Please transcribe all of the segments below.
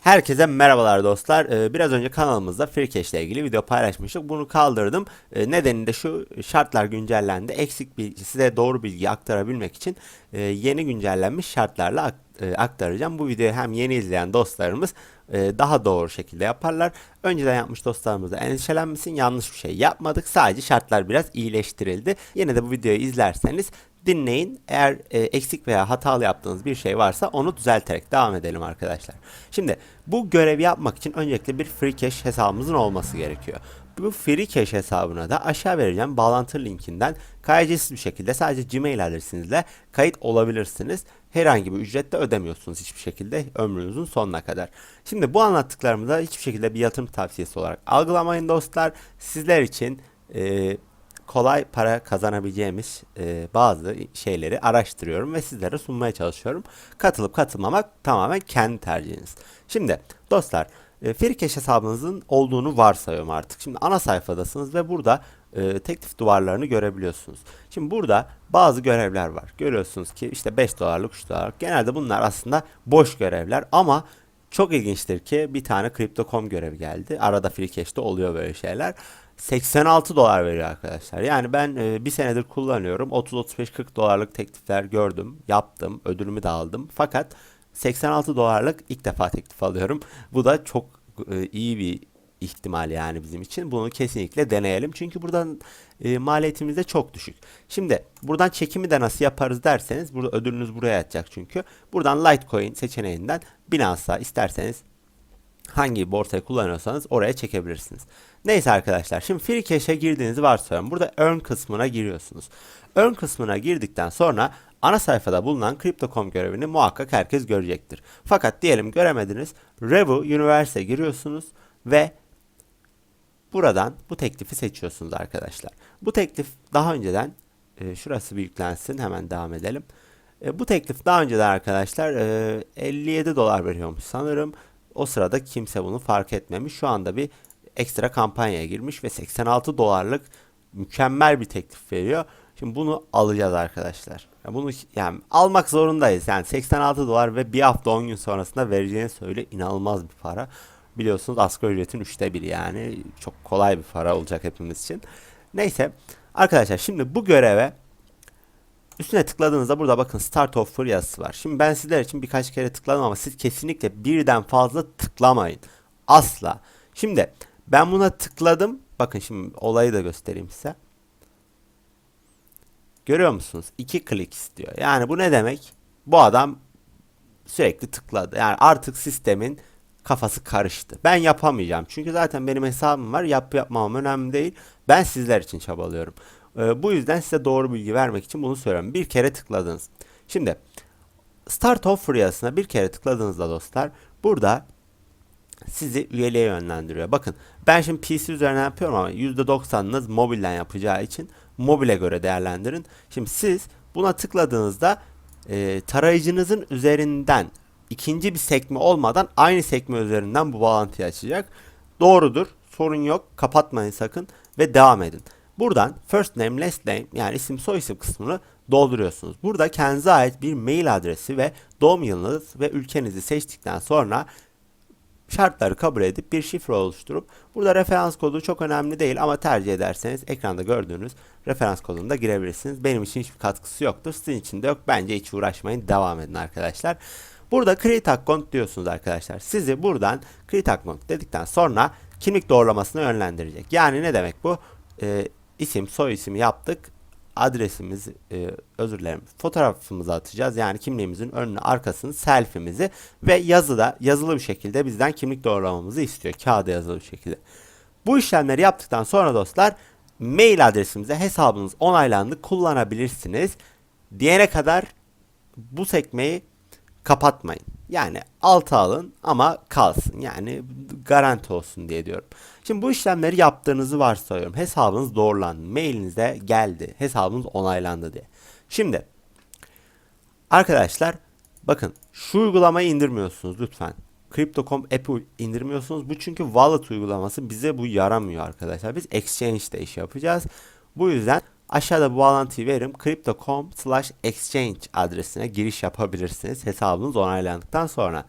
Herkese merhabalar dostlar. Ee, Biraz önce kanalımızda FreeCash ile ilgili video paylaşmıştık. Bunu kaldırdım. Ee, Nedeni de şu şartlar güncellendi. Eksik bilgi size doğru bilgi aktarabilmek için e, yeni güncellenmiş şartlarla e, aktaracağım. Bu videoyu hem yeni izleyen dostlarımız e, daha doğru şekilde yaparlar. Önceden yapmış dostlarımız da endişelenmesin. Yanlış bir şey yapmadık. Sadece şartlar biraz iyileştirildi. Yine de bu videoyu izlerseniz dinleyin. Eğer e, eksik veya hatalı yaptığınız bir şey varsa onu düzelterek devam edelim arkadaşlar. Şimdi bu görevi yapmak için öncelikle bir free cash hesabımızın olması gerekiyor. Bu free cash hesabına da aşağı vereceğim bağlantı linkinden kayıtsız bir şekilde sadece Gmail adresinizle kayıt olabilirsiniz. Herhangi bir ücret de ödemiyorsunuz hiçbir şekilde ömrünüzün sonuna kadar. Şimdi bu anlattıklarımı da hiçbir şekilde bir yatırım tavsiyesi olarak algılamayın dostlar. Sizler için e, kolay para kazanabileceğimiz e, bazı şeyleri araştırıyorum ve sizlere sunmaya çalışıyorum. Katılıp katılmamak tamamen kendi tercihiniz. Şimdi dostlar e, Frikeş hesabınızın olduğunu varsayıyorum artık. Şimdi ana sayfadasınız ve burada e, teklif duvarlarını görebiliyorsunuz. Şimdi burada bazı görevler var. Görüyorsunuz ki işte 5 dolarlık 3 dolarlık. Genelde bunlar aslında boş görevler ama çok ilginçtir ki bir tane Crypto.com görevi geldi. Arada Freecash'te oluyor böyle şeyler. 86 dolar veriyor arkadaşlar. Yani ben e, bir senedir kullanıyorum. 30-35-40 dolarlık teklifler gördüm. Yaptım. Ödülümü de aldım. Fakat 86 dolarlık ilk defa teklif alıyorum. Bu da çok e, iyi bir ihtimal yani bizim için. Bunu kesinlikle deneyelim. Çünkü buradan e, maliyetimiz de çok düşük. Şimdi buradan çekimi de nasıl yaparız derseniz burada ödülünüz buraya yatacak çünkü. Buradan Litecoin seçeneğinden Binance'a isterseniz hangi borsayı kullanıyorsanız oraya çekebilirsiniz. Neyse arkadaşlar şimdi free cash'e girdiğinizi varsayıyorum. Burada earn kısmına giriyorsunuz. Earn kısmına girdikten sonra ana sayfada bulunan Crypto.com görevini muhakkak herkes görecektir. Fakat diyelim göremediniz. Revo Universe'e giriyorsunuz ve buradan bu teklifi seçiyorsunuz arkadaşlar. Bu teklif daha önceden e, şurası bir yüklensin hemen devam edelim. E, bu teklif daha önceden arkadaşlar e, 57 dolar veriyormuş sanırım. O sırada kimse bunu fark etmemiş. Şu anda bir ekstra kampanyaya girmiş ve 86 dolarlık mükemmel bir teklif veriyor. Şimdi bunu alacağız arkadaşlar. Ya bunu yani almak zorundayız. Yani 86 dolar ve bir hafta 10 gün sonrasında vereceğini söyle inanılmaz bir para. Biliyorsunuz asgari ücretin üçte biri yani çok kolay bir para olacak hepimiz için. Neyse arkadaşlar şimdi bu göreve Üstüne tıkladığınızda burada bakın Start Offer yazısı var. Şimdi ben sizler için birkaç kere tıkladım ama siz kesinlikle birden fazla tıklamayın. Asla. Şimdi ben buna tıkladım. Bakın şimdi olayı da göstereyim size. Görüyor musunuz? İki klik istiyor. Yani bu ne demek? Bu adam sürekli tıkladı. Yani artık sistemin kafası karıştı. Ben yapamayacağım. Çünkü zaten benim hesabım var. Yap yapmam önemli değil. Ben sizler için çabalıyorum. Ee, bu yüzden size doğru bilgi vermek için bunu söylüyorum. Bir kere tıkladınız. Şimdi Start Offer yazısına bir kere tıkladığınızda dostlar burada sizi üyeliğe yönlendiriyor. Bakın ben şimdi PC üzerinden yapıyorum ama %90'ınız mobilden yapacağı için mobile göre değerlendirin. Şimdi siz buna tıkladığınızda e, tarayıcınızın üzerinden ikinci bir sekme olmadan aynı sekme üzerinden bu bağlantıyı açacak. Doğrudur. Sorun yok. Kapatmayın sakın ve devam edin. Buradan first name, last name yani isim soy isim kısmını dolduruyorsunuz. Burada kendinize ait bir mail adresi ve doğum yılınız ve ülkenizi seçtikten sonra şartları kabul edip bir şifre oluşturup burada referans kodu çok önemli değil ama tercih ederseniz ekranda gördüğünüz referans kodunu da girebilirsiniz. Benim için hiçbir katkısı yoktur. Sizin için de yok. Bence hiç uğraşmayın. Devam edin arkadaşlar. Burada create account diyorsunuz arkadaşlar. Sizi buradan create account dedikten sonra kimlik doğrulamasına yönlendirecek. Yani ne demek bu? Ee, isim, soy isim yaptık. Adresimiz, e, özür dilerim, fotoğrafımızı atacağız. Yani kimliğimizin önünü, arkasını, selfie'mizi ve yazıda, yazılı bir şekilde bizden kimlik doğrulamamızı istiyor. Kağıda yazılı bir şekilde. Bu işlemleri yaptıktan sonra dostlar mail adresimize hesabınız onaylandı kullanabilirsiniz. Diyene kadar bu sekmeyi kapatmayın. Yani alta alın ama kalsın. Yani garanti olsun diye diyorum. Şimdi bu işlemleri yaptığınızı varsayıyorum. Hesabınız doğrulandı. Mailinize geldi. Hesabınız onaylandı diye. Şimdi arkadaşlar bakın şu uygulamayı indirmiyorsunuz lütfen. Crypto.com app'i indirmiyorsunuz. Bu çünkü wallet uygulaması bize bu yaramıyor arkadaşlar. Biz exchange'de iş yapacağız. Bu yüzden aşağıda bu bağlantıyı veririm. Crypto.com slash exchange adresine giriş yapabilirsiniz. Hesabınız onaylandıktan sonra.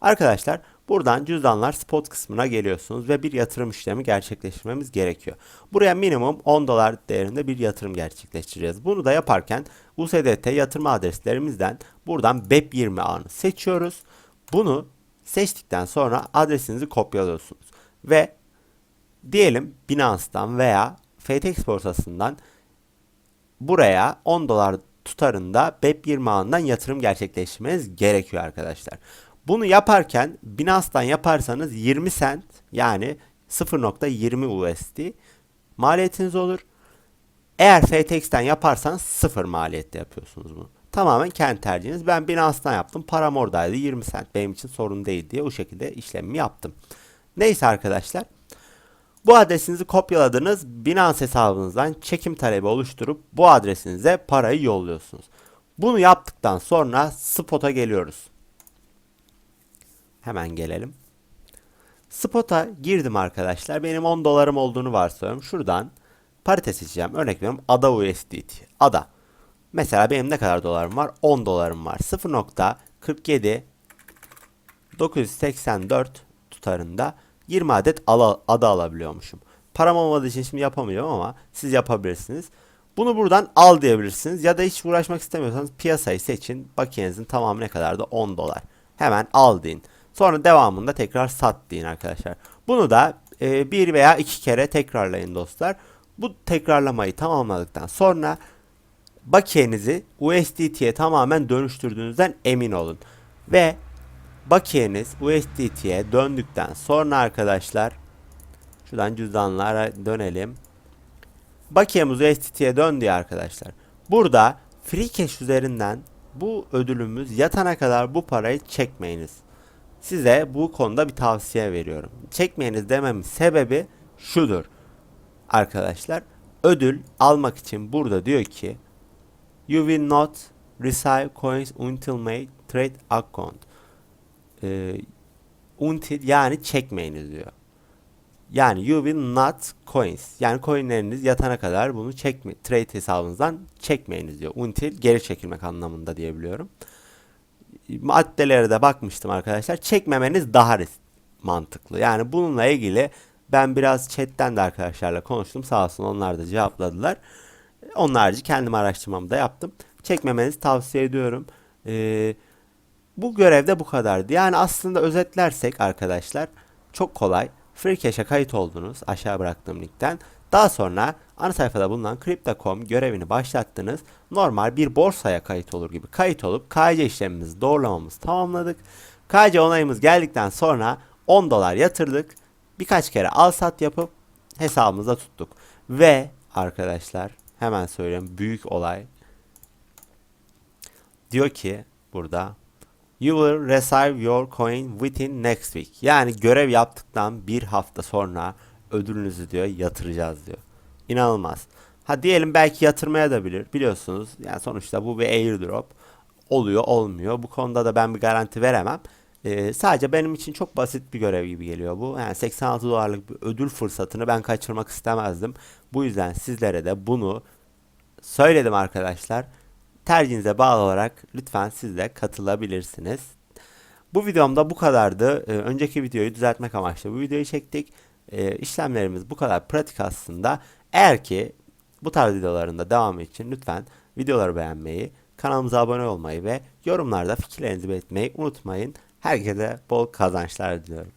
Arkadaşlar bu Buradan cüzdanlar spot kısmına geliyorsunuz ve bir yatırım işlemi gerçekleştirmemiz gerekiyor. Buraya minimum 10 dolar değerinde bir yatırım gerçekleştireceğiz. Bunu da yaparken USDT yatırım adreslerimizden buradan BEP20 ağını seçiyoruz. Bunu seçtikten sonra adresinizi kopyalıyorsunuz. Ve diyelim Binance'dan veya FTX borsasından buraya 10 dolar tutarında BEP20 ağından yatırım gerçekleştirmeniz gerekiyor arkadaşlar. Bunu yaparken Binance'dan yaparsanız 20 cent yani 0.20 USD maliyetiniz olur. Eğer FTX'ten yaparsanız sıfır maliyette yapıyorsunuz bunu. Tamamen kendi tercihiniz. Ben Binance'dan yaptım. Param oradaydı. 20 cent benim için sorun değil diye o şekilde işlemimi yaptım. Neyse arkadaşlar. Bu adresinizi kopyaladınız. Binance hesabınızdan çekim talebi oluşturup bu adresinize parayı yolluyorsunuz. Bunu yaptıktan sonra spot'a geliyoruz. Hemen gelelim. Spot'a girdim arkadaşlar. Benim 10 dolarım olduğunu varsayıyorum. Şuradan parite seçeceğim. Örnek veriyorum ADA USDT. ADA. Mesela benim ne kadar dolarım var? 10 dolarım var. 0.47 984 tutarında 20 adet ala, ada alabiliyormuşum. Param olmadığı için şimdi yapamıyorum ama siz yapabilirsiniz. Bunu buradan al diyebilirsiniz ya da hiç uğraşmak istemiyorsanız piyasayı seçin. Bakiyenizin tamamı ne kadar da 10 dolar. Hemen al deyin. Sonra devamında tekrar sat deyin arkadaşlar. Bunu da e, bir veya iki kere tekrarlayın dostlar. Bu tekrarlamayı tamamladıktan sonra bakiyenizi USDT'ye tamamen dönüştürdüğünüzden emin olun. Ve bakiyeniz USDT'ye döndükten sonra arkadaşlar şuradan cüzdanlara dönelim. Bakiyemiz USDT'ye döndü arkadaşlar. Burada Freecash üzerinden bu ödülümüz yatana kadar bu parayı çekmeyiniz. Size bu konuda bir tavsiye veriyorum. Çekmeyiniz dememin sebebi şudur. Arkadaşlar ödül almak için burada diyor ki You will not receive coins until May trade account. Ee, until yani çekmeyiniz diyor. Yani you will not coins. Yani coinleriniz yatana kadar bunu çekme, trade hesabınızdan çekmeyiniz diyor. Until geri çekilmek anlamında diyebiliyorum. Maddelere de bakmıştım arkadaşlar. Çekmemeniz daha mantıklı. Yani bununla ilgili ben biraz chatten de arkadaşlarla konuştum. Sağ olsun onlar da cevapladılar. Onun harici kendim araştırmamı da yaptım. Çekmemenizi tavsiye ediyorum. Ee, bu görevde bu kadardı. Yani aslında özetlersek arkadaşlar çok kolay. Freecash'e kayıt oldunuz aşağı bıraktığım linkten. Daha sonra ana sayfada bulunan Crypto.com görevini başlattınız. Normal bir borsaya kayıt olur gibi kayıt olup KYC işlemimizi doğrulamamızı tamamladık. KYC onayımız geldikten sonra 10 dolar yatırdık. Birkaç kere al sat yapıp hesabımıza tuttuk. Ve arkadaşlar hemen söyleyeyim büyük olay. Diyor ki burada You will receive your coin within next week. Yani görev yaptıktan bir hafta sonra ödülünüzü diyor yatıracağız diyor. İnanılmaz. Ha diyelim belki yatırmaya da bilir. Biliyorsunuz yani sonuçta bu bir airdrop. Oluyor olmuyor. Bu konuda da ben bir garanti veremem. Ee, sadece benim için çok basit bir görev gibi geliyor bu. Yani 86 dolarlık bir ödül fırsatını ben kaçırmak istemezdim. Bu yüzden sizlere de bunu söyledim arkadaşlar. Tercihinize bağlı olarak lütfen siz de katılabilirsiniz. Bu videomda bu kadardı. Ee, önceki videoyu düzeltmek amaçlı bu videoyu çektik. Ee, işlemlerimiz bu kadar pratik aslında. Eğer ki bu tarz videolarında devamı için lütfen videoları beğenmeyi, kanalımıza abone olmayı ve yorumlarda fikirlerinizi belirtmeyi unutmayın. Herkese bol kazançlar diliyorum.